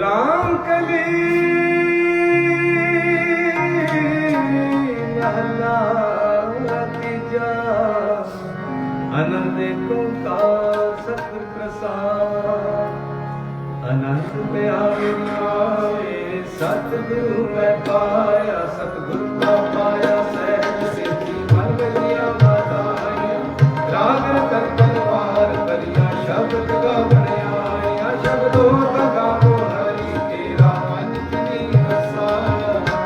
ਰਾਮ ਕਲੀ। ਮਹਲਾ ਤੀਜਾ ਆਨੰਦ ਤੂੰ ਸਤਿ ਪ੍ਰਸਾਦ। ਅਨੰਤ ਪਿਆਰੇ ਸਤਿਗੁਰੂ ਮੈਂ ਪਾਇਆ ਸਤਿਗੁਰੂ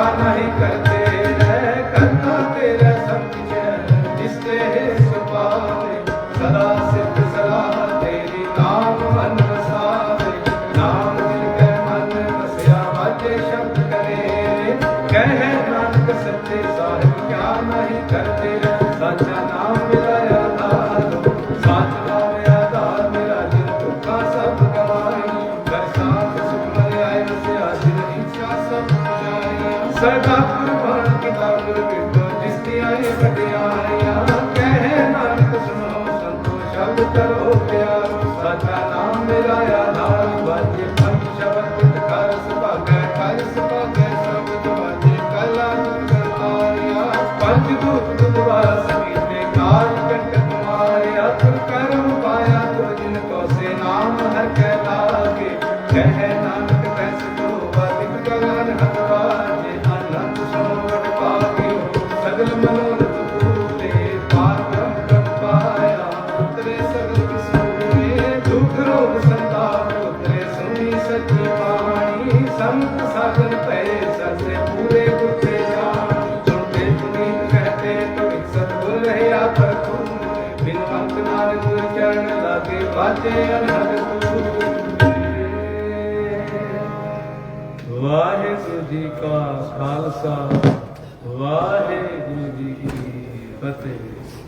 ਕਿਆ ਨਹੀਂ ਕਰਦੇ ਰਹਿ ਕਰਨਾ ਤੇਰਾ ਸਦਾ ਕੁਰਬਾਨ ਕੀਤਾ ਗੁਰ ਬਿਟੋ ਜਿਸ ਦੀ ਆਏ ਵਡਿਆਈਆਂ ਕਹਿ ਨਾਨਕ ਸੁਣੋ ਸੰਤੋ ਸ਼ਬਦ ਕਰੋ ਪਿਆਰ ਸਾਚਾ ਨਾਮ ਮੇਰਾ ਆਧਾਰ ਵਾਜੇ ਪੰਜ ਸ਼ਬਦ ਕਰ ਸੁਭਾਗੈ ਕਰ ਸੁਭਾਗੈ ਸ਼ਬਦ ਵਾਜੇ ਕਲਾ ਕਰਤਾਰਿਆ ਪੰਜ ਦੂਤ ਦੁਆਸ ਮੀਤੇ ਕਾਲ ਕੰਟਕ ਮਾਰਿਆ ਤੁਰ ਕਰਮ ਪਾਇਆ ਤੁਰ ਜਿਨ ਕੋ ਸੇ ਨਾਮ ਹਰ ਕੈ ਲਾਗੇ ਕਹਿ ਸੰਤ ਸਾਗਰ ਭਏ ਸਰਸੇ ਪੂਰੇ ਗੁਰਤੇ ਜਾਣੀ ਸੁਣਤੇ ਪੁਨੀਤ ਕਹਤੇ ਤੁਮ ਸਤਿਗੁਰ ਰਹਿਆ ਪ੍ਰਭੂ ਬਿਨ ਅੰਤ ਨਾਲ ਚਰਨ ਲਾਗੇ ਬਾਜੇ ਅਨਹਦ ਵਾਹਿਗੁਰੂ ਜੀ ਕਾ ਖਾਲਸਾ। ਵਾਹਿਗੁਰੂ ਜੀ ਕੀ ਫਤਿਹ।